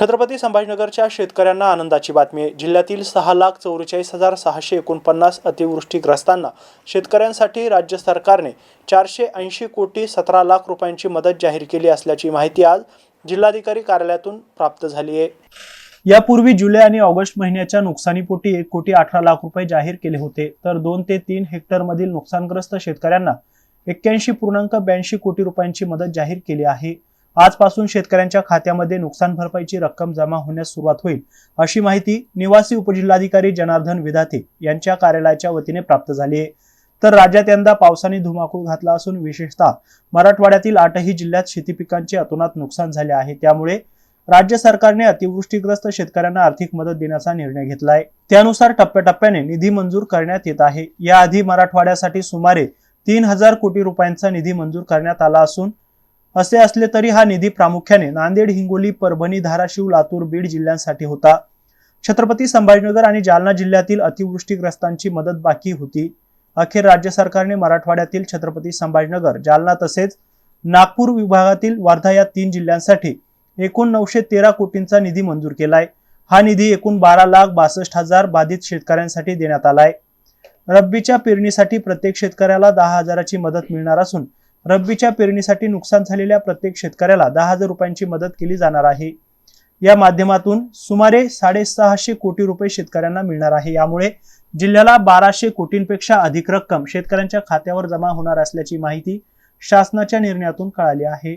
छत्रपती संभाजीनगरच्या शेतकऱ्यांना आनंदाची बातमी आहे. जिल्ह्यातील सहा लाख चौवेचाळीस हजार सहाशे एकोणपन्नास अतिवृष्टीग्रस्तांना शेतकऱ्यांसाठी राज्य सरकारने चारशे ऐंशी कोटी सतरा लाख रुपयांची मदत जाहीर केली असल्याची माहिती आज जिल्हाधिकारी कार्यालयातून प्राप्त झाली आहे. यापूर्वी जुलै आणि ऑगस्ट महिन्याच्या नुकसानीपोटी एक कोटी अठरा लाख रुपये जाहीर केले होते तर दोन ते तीन हेक्टरमधील नुकसानग्रस्त शेतकऱ्यांना एक्क्याऐंशी पूर्णांक ब्याऐंशी कोटी रुपयांची मदत जाहीर केली आहे. आजपासून शेतकऱ्यांच्या खात्यामध्ये नुकसान भरपाईची रक्कम जमा होण्यास सुरुवात होईल अशी माहिती निवासी उपजिल्हाधिकारी जनार्दन विधाते यांच्या कार्यालयाच्या वतीने प्राप्त झाली आहे. तर राज्यात यंदा पावसाने धुमाकूळ घातला असून विशेषतः मराठवाड्यातील आठही जिल्ह्यात शेती पिकांचे अतोनात नुकसान झाले आहे. त्यामुळे राज्य सरकारने अतिवृष्टीग्रस्त शेतकऱ्यांना आर्थिक मदत देण्याचा निर्णय घेतला आहे त्यानुसार टप्प्याटप्प्याने निधी मंजूर करण्यात येत आहे. याआधी मराठवाड्यासाठी सुमारे तीन हजार कोटी रुपयांचा निधी मंजूर करण्यात आला असून असे असले तरी हा निधी प्रामुख्याने नांदेड हिंगोली परभणी धाराशिव लातूर बीड जिल्ह्यांसाठी होता. छत्रपती संभाजीनगर आणि जालना जिल्ह्यातील अतिवृष्टीग्रस्तांची मदत बाकी होती. अखेर राज्य सरकारने मराठवाड्यातील छत्रपती संभाजीनगर जालना तसेच नागपूर विभागातील वर्धा या तीन जिल्ह्यांसाठी एकूण नऊशे तेरा कोटींचा निधी मंजूर केलाय. हा निधी एकूण बारा लाख बासष्ट हजार बाधित शेतकऱ्यांसाठी देण्यात आलाय. रब्बीच्या पेरणीसाठी प्रत्येक शेतकऱ्याला दहा हजाराची मदत मिळणार असून रब्बीच्या पेरणीसाठी नुकसान झालेल्या प्रत्येक शेतकऱ्याला दहा हजार रुपयांची मदत केली जाणार आहे. या माध्यमातून सुमारे साडेसहाशे कोटी रुपये शेतकऱ्यांना मिळणार आहे. यामुळे जिल्ह्याला बाराशे कोटींपेक्षा अधिक रक्कम शेतकऱ्यांच्या खात्यावर जमा होणार असल्याची माहिती शासनाच्या निर्णयातून कळाली आहे.